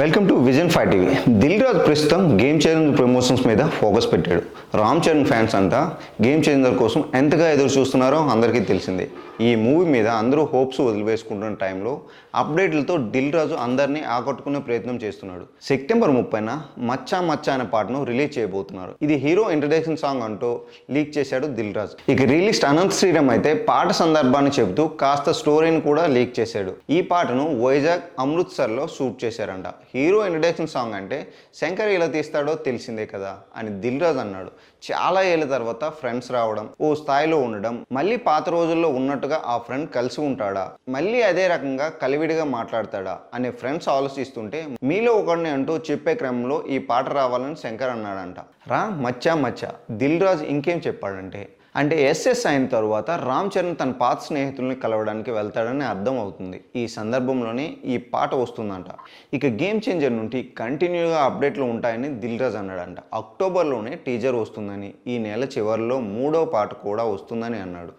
Welcome to vision five TV. Dil Raju ప్రస్తుతం game changer promotions మీద focus పెట్టాడు. Ram Charan fans అంతా గేమ్ చేంజర్ కోసం ఎంతగా ఎదురు చూస్తున్నారో అందరికీ తెలిసిందే. ఈ మూవీ మీద అందరూ హోప్స్ వదిలివేసుకుంటున్న టైంలో అప్డేట్లతో దిల్ రాజు అందరినీ ఆకట్టుకునే ప్రయత్నం చేస్తున్నాడు. సెప్టెంబర్ ముప్పైన మచ్చా మచ్చా అనే పాటను రిలీజ్ చేయబోతున్నారు. ఇది హీరో ఇంట్రడక్షన్ సాంగ్ అంటూ లీక్ చేశాడు దిల్ రాజు. ఇక రిలీజ్ అనంత్ శ్రీరామ్ అయితే పాట సందర్భాన్ని చెబుతూ కాస్త స్టోరీని కూడా లీక్ చేశాడు. ఈ పాటను వైజాగ్ అమృత్సర్లో షూట్ చేశారంట. హీరో ఇంట్రడక్షన్ సాంగ్ అంటే శంకర్ ఎలా తీస్తాడో తెలిసిందే కదా అని దిల్ రాజు అన్నాడు. చాలా ఏళ్ళ తర్వాత ఫ్రెండ్స్ రావడం ఓ స్థాయిలో ఉండడం మళ్ళీ పాత రోజుల్లో ఉన్నట్టుగా ఆ ఫ్రెండ్ కలిసి ఉంటాడా మళ్ళీ అదే రకంగా కలివిడిగా మాట్లాడతాడా అనే ఫ్రెండ్స్ ఆలోచిస్తుంటే మీలో ఒకడిని అంటూ చెప్పే క్రమంలో ఈ పాట రావాలని శంకర్ అన్నాడంట. రా మచ్చా మచ్చా దిల్ రాజు ఇంకేం చెప్పాడంటే అంటే ఎస్ఎస్ అయిన తరువాత రామ్ చరణ్ తన పాత స్నేహితుల్ని కలవడానికి వెళ్తాడని అర్థం అవుతుంది ఈ సందర్భంలోనే ఈ పాట వస్తుందంట. ఇక గేమ్ చేంజర్ నుండి కంటిన్యూగా అప్డేట్లు ఉంటాయని దిల్ రాజ్ అన్నాడంట. అక్టోబర్లోనే టీజర్ వస్తుందని ఈ నెల చివరిలో మూడో పాట కూడా వస్తుందని అన్నాడు.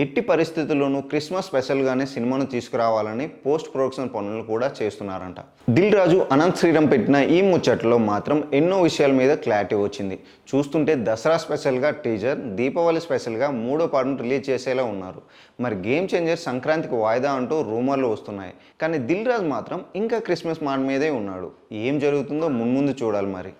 ఎట్టి పరిస్థితుల్లోనూ క్రిస్మస్ స్పెషల్గానే సినిమాను తీసుకురావాలని పోస్ట్ ప్రొడక్షన్ పనులు కూడా చేస్తున్నారంట. దిల్ రాజు అనంత్ శ్రీరామ్ పెట్టిన ఈ ముచ్చట్లో మాత్రం ఎన్నో విషయాల మీద క్లారిటీ వచ్చింది. చూస్తుంటే దసరా స్పెషల్గా టీజర్ దీపావళి స్పెషల్గా మూడో పాటను రిలీజ్ చేసేలా ఉన్నారు. మరి గేమ్ చేంజర్ సంక్రాంతికి వాయిదా అంటూ రూమర్లు వస్తున్నాయి. కానీ దిల్ రాజు మాత్రం ఇంకా క్రిస్మస్ మాట మీదే ఉన్నాడు. ఏం జరుగుతుందో మున్ముందు చూడాలి మరి.